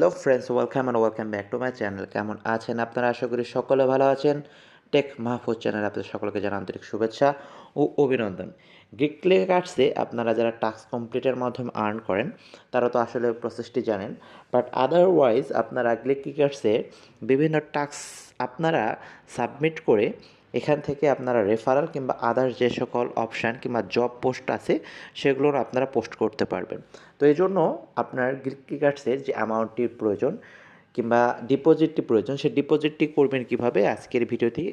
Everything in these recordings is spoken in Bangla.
Hello friends, welcome and welcome back to my channel. কেমন আছেন আপনারা? আশা করি সকলে ভালো আছেন। টেক মাহফুজ চ্যানেল আপনাদের সকলকে জানা আন্তরিক শুভেচ্ছা ও অভিনন্দন। গিকলে কার্ডসে আপনারা যারা টাস্ক কমপ্লিটের মাধ্যমে আর্ন করেন, তারা তো আসলে প্রসেসটি জানেন। বাট আদারওয়াইজ আপনারা গ্লিকি কার্ডসে বিভিন্ন টাস্ক আপনারা সাবমিট করে এখান থেকে আপনারা রেফারাল কিংবা আদার্স যে সকল অপশান কিংবা জব পোস্ট আছে, সেগুলোর আপনারা পোস্ট করতে পারবেন। তো এই জন্য আপনার গ্রিকি কার্ডসের যে অ্যামাউন্টটির প্রয়োজন কিংবা ডিপোজিটটি প্রয়োজন, সেই ডিপোজিটটি করবেন কীভাবে? আজকের ভিডিওটি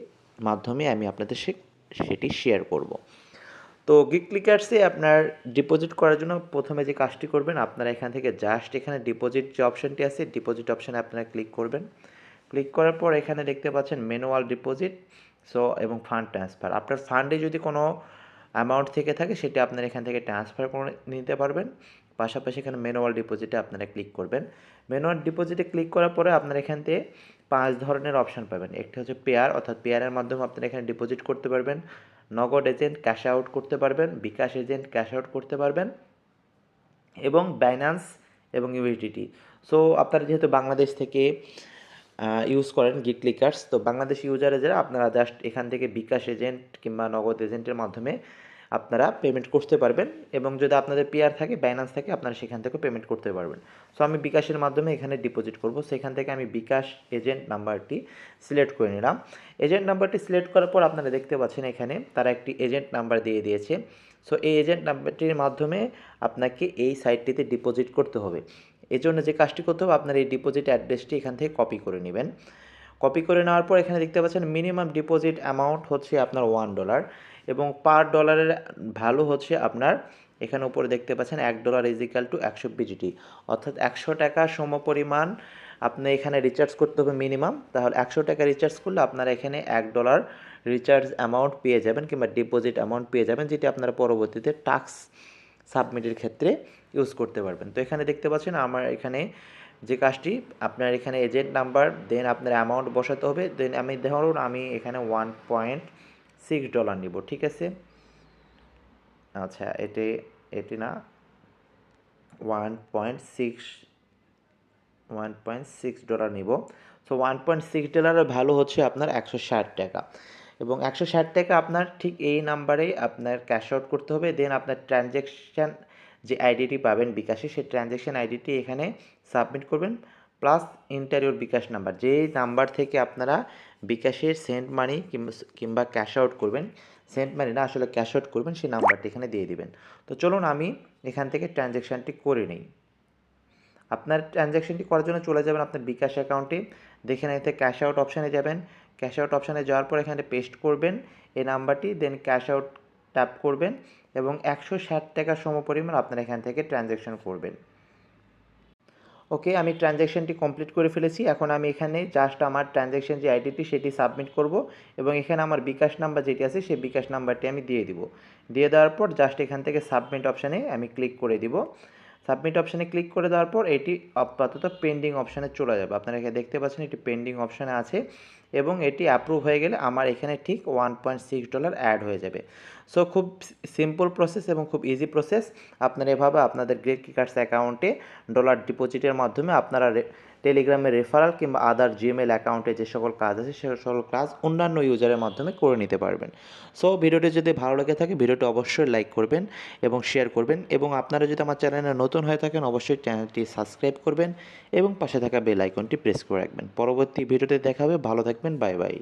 মাধ্যমে আমি আপনাদের সে সেটি শেয়ার করব। তো গিকলিকার্সে আপনার ডিপোজিট করার জন্য প্রথমে যে কাজটি করবেন, আপনারা এখান থেকে জাস্ট এখানে ডিপোজিট যে অপশানটি আছে ডিপোজিট অপশানে আপনারা ক্লিক করবেন। ক্লিক করার পর এখানে দেখতে পাচ্ছেন ম্যানুয়াল ডিপোজিট সো, এবং ফান্ড ট্রান্সফার আপনার ফান্ডে যদি কোনো অ্যামাউন্ট থেকে থাকে, সেটা আপনার এখান থেকে ট্রান্সফার করে নিতে পারবেন। পাশাপাশি এখানে ম্যানুয়াল ডিপোজিটে আপনারা ক্লিক করবেন। ম্যানুয়াল ডিপোজিটে ক্লিক করার পরে আপনারা এখান থেকে পাঁচ ধরনের অপশান পাবেন। একটি হচ্ছে পেয়ার অর্থাৎ পেয়ারের মাধ্যমে আপনারা এখানে ডিপোজিট করতে পারবেন। নগদ এজেন্ট ক্যাশ আউট করতে পারবেন। বিকাশ এজেন্ট ক্যাশ আউট করতে পারবেন। এবং বাইন্যান্স এবং ইউএসডিটি সো, আপনারা যেহেতু বাংলাদেশ থেকে ইউজ করেন গিট ক্লিকার্স তো বাংলাদেশ ইউজারে যারা, আপনারা জাস্ট এখান থেকে বিকাশ এজেন্ট কিংবা নগদ এজেন্টের মাধ্যমে আপনারা পেমেন্ট করতে পারবেন। এবং যদি আপনাদের পেয়ার থাকে ব্যালেন্স থাকে, আপনারা সেখান থেকে পেমেন্ট করতে পারবেন। সো আমি বিকাশের মাধ্যমে এখানে ডিপোজিট করব। সেখান থেকে আমি বিকাশ এজেন্ট নাম্বারটি সিলেক্ট করে নিলাম। এজেন্ট নাম্বারটি সিলেক্ট করার পর আপনারা দেখতে পাচ্ছেন এখানে তারা একটি এজেন্ট নাম্বার দিয়ে দিয়েছে। সো এই এজেন্ট নাম্বারটির মাধ্যমে আপনাকে এই সাইটটিতে ডিপোজিট করতে হবে। এই জন্য যে কাজটি করতে হবে, আপনার এই ডিপোজিট অ্যাড্রেসটি এখান থেকে কপি করে নেবেন। কপি করে নেওয়ার পর এখানে দেখতে পাচ্ছেন মিনিমাম ডিপোজিট অ্যামাউন্ট হচ্ছে আপনার ওয়ান ডলার এবং পার ডলারের ভ্যালু হচ্ছে আপনার এখানে উপরে দেখতে পাচ্ছেন এক ডলার ইজিক্যাল টু একশো বিজিটি অর্থাৎ একশো টাকা সমপরিমাণ আপনি এখানে রিচার্জ করতে হবে মিনিমাম তাহলে একশো টাকা রিচার্জ করলে আপনারা এখানে এক ডলার রিচার্জ অ্যামাউন্ট পেয়ে যাবেন কিংবা ডিপোজিট অ্যামাউন্ট পেয়ে যাবেন, যেটি আপনারা পরবর্তীতে টাক্স সাবমিটের ক্ষেত্রে ইউজ করতে পারবেন। তো এখানে দেখতে পাচ্ছেন আমার এখানে যে কাজটি, আপনার এখানে এজেন্ট নাম্বার দেন আপনার অ্যামাউন্ট বসাতে হবে দেন আমি ধরুন আমি এখানে ওয়ান পয়েন্ট সিক্স ডলার নিব, ঠিক আছে? আচ্ছা এটি এটি না one point six one point six dollar নিব। সো ওয়ান পয়েন্ট সিক্স ডলারের ভ্যালু হচ্ছে আপনার একশো ষাট টাকা। এবং একশো ষাট টাকা আপনার ঠিক এই নাম্বারেই আপনার ক্যাশ আউট করতে হবে। দেন আপনার ট্রানজ্যাকশান যে আইডিটি পাবেন বিকাশে, সেই ট্রানজ্যাকশান আইডিটি এখানে সাবমিট করবেন। প্লাস ইন্টারিওর বিকাশ নাম্বার যে নাম্বার থেকে আপনারা বিকাশের সেন্ট মানি কিংবা ক্যাশ আউট করবেন সেন্ট মানি না আসলে ক্যাশ আউট করবেন, সেই নাম্বারটি এখানে দিয়ে দিবেন। তো চলুন আমি এখান থেকে ট্রানজ্যাকশানটি করে নিই। আপনার ট্রানজ্যাকশানটি করার জন্য চলে যাবেন আপনার বিকাশ অ্যাকাউন্টে দেখে নিতে ক্যাশ আউট অপশানে যাবেন। ক্যাশ আউট অপশানে যাওয়ার পর এখানে পেস্ট করবেন এই নাম্বারটি দেন ক্যাশ আউট ট্যাপ করবেন এবং একশো ষাট টাকা সমপরিমাণ আপনারা এখান থেকে ট্রানজ্যাকশন করবেন। ওকে আমি ট্রানজ্যাকশনটি কমপ্লিট করে ফেলেছি। এখন আমি এখানে জাস্ট আমার ট্রানজ্যাকশন যে আইডিটি সেটি সাবমিট করব এবং এখানে আমার বিকাশ নাম্বার যেটি আছে, সেই বিকাশ নাম্বারটি আমি দিয়ে দিব। দিয়ে দেওয়ার পর জাস্ট এখান থেকে সাবমিট অপশানে আমি ক্লিক করে দিব। সাবমিট অপশানে ক্লিক করে দেওয়ার পর এটি আপাতত পেন্ডিং অপশানে চলে যাবে। আপনারা এখানে দেখতে পাচ্ছেন এটি পেন্ডিং অপশানে আছে। এবং এটি অ্যাপ্রুভ হয়ে গেলে আমার এখানে ঠিক one point six dollar add হয়ে যাবে। সো খুব সিম্পল প্রসেস এবং খুব ইজি প্রসেস আপনারা এভাবে আপনাদের গ্রেট কিকার্স অ্যাকাউন্টে ডলার ডিপোজিটের মাধ্যমে আপনারা টেলিগ্রামে রেফারাল কিংবা আদার জিমেল অ্যাকাউন্টে যে সকল কাজ আছে, সে সকল কাজ অন্যান্য ইউজারের মাধ্যমে করে নিতে পারবেন। সো ভিডিওটি যদি ভালো লেগে থাকে, ভিডিওটি অবশ্যই লাইক করবেন এবং শেয়ার করবেন এবং আপনারা যদি আমার চ্যানেলে নতুন হয়ে থাকেন, অবশ্যই চ্যানেলটি সাবস্ক্রাইব করবেন এবং পাশে থাকা বেল আইকনটি প্রেস করে রাখবেন। পরবর্তী ভিডিওতে দেখাবে ভালো থাকবেন। Bye bye